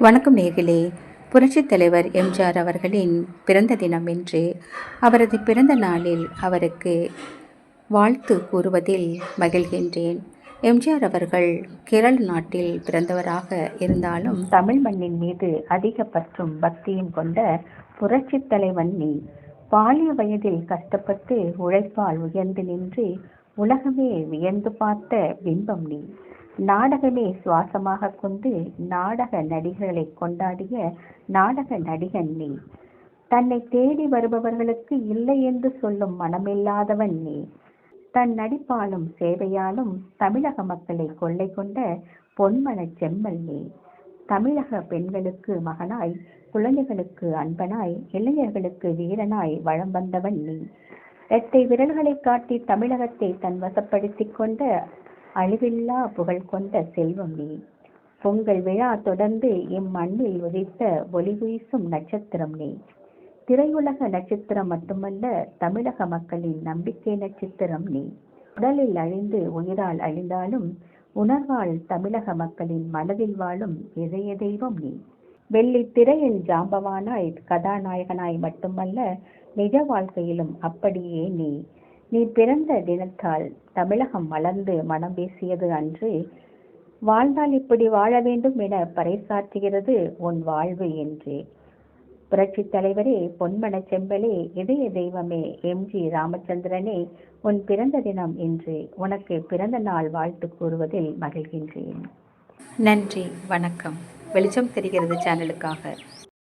வணக்கம் நேர்களே. புரட்சித் தலைவர் எம்ஜிஆர் அவர்களின் பிறந்த தினம் என்று அவரது பிறந்த நாளில் அவருக்கு வாழ்த்து கூறுவதில் மகிழ்கின்றேன். எம்ஜிஆர் அவர்கள் கேரள நாட்டில் பிறந்தவராக இருந்தாலும் தமிழ் மண்ணின் மீது அதிக பற்றும் பக்தியும் கொண்ட புரட்சித் தலைவன் நீ. பாலிய வயதில் கஷ்டப்பட்டு உழைப்பால் உயர்ந்து நின்று உலகமே வியந்து பார்த்த பிம்பம் நீ. நாடகமே சுவாசமாக கொண்டு நாடக நடிகர்களை கொண்டாடிய நாடக நடிகன் நீ. தன்னை தேடி வருபவர்களுக்கு இல்லை என்று சொல்லும் மனமில்லாதவன் நீ. தன் நடிப்பாலும் சேவையாலும் தமிழக மக்களை கொள்ளை கொண்ட பொன்மன செம்மல் நீ. தமிழக பெண்களுக்கு மகனாய் குழந்தைகளுக்கு அன்பனாய் இளைஞர்களுக்கு வீரனாய் வளம் வந்தவன் நீ. இரட்டை விரல்களை காட்டி தமிழகத்தை தன் வசப்படுத்திக் கொண்ட அழிவில்லா புகழ் கொண்ட செல்வம். நீ பொங்கல் விழா தொடர்ந்து இம்மண்ணில் உதித்த ஒளி வீசும் நட்சத்திரம் நீ திரையுலக நட்சத்திரம் மட்டுமல்ல தமிழக மக்களின் நம்பிக்கை நட்சத்திரம் நீ உடலில் அழிந்து உயிரால் அழிந்தாலும் உணர்வால் தமிழக மக்களின் மனதில் வாழும் இதய தெய்வம் நீ வெள்ளி திரையில் ஜாம்பவானாய் கதாநாயகனாய் மட்டுமல்ல நிஜ வாழ்க்கையிலும் அப்படியே நீ நீ பிறந்த தினத்தால் தமிழகம் மலர்ந்து மனம் பேசியது அன்று. வாழ்ந்தால் இப்படி வாழ வேண்டும் என பறைசாற்றுகிறது உன் வாழ்வு என்று. புரட்சி தலைவரே பொன்மன செம்பலே இதய தெய்வமே எம். ஜி. ராமச்சந்திரனே உன் பிறந்த தினம் என்று உனக்கு பிறந்த நாள் வாழ்த்து கூறுவதில் மகிழ்கின்றேன். நன்றி வணக்கம். வெளிச்சம் தெரிகிறது சேனலுக்காக.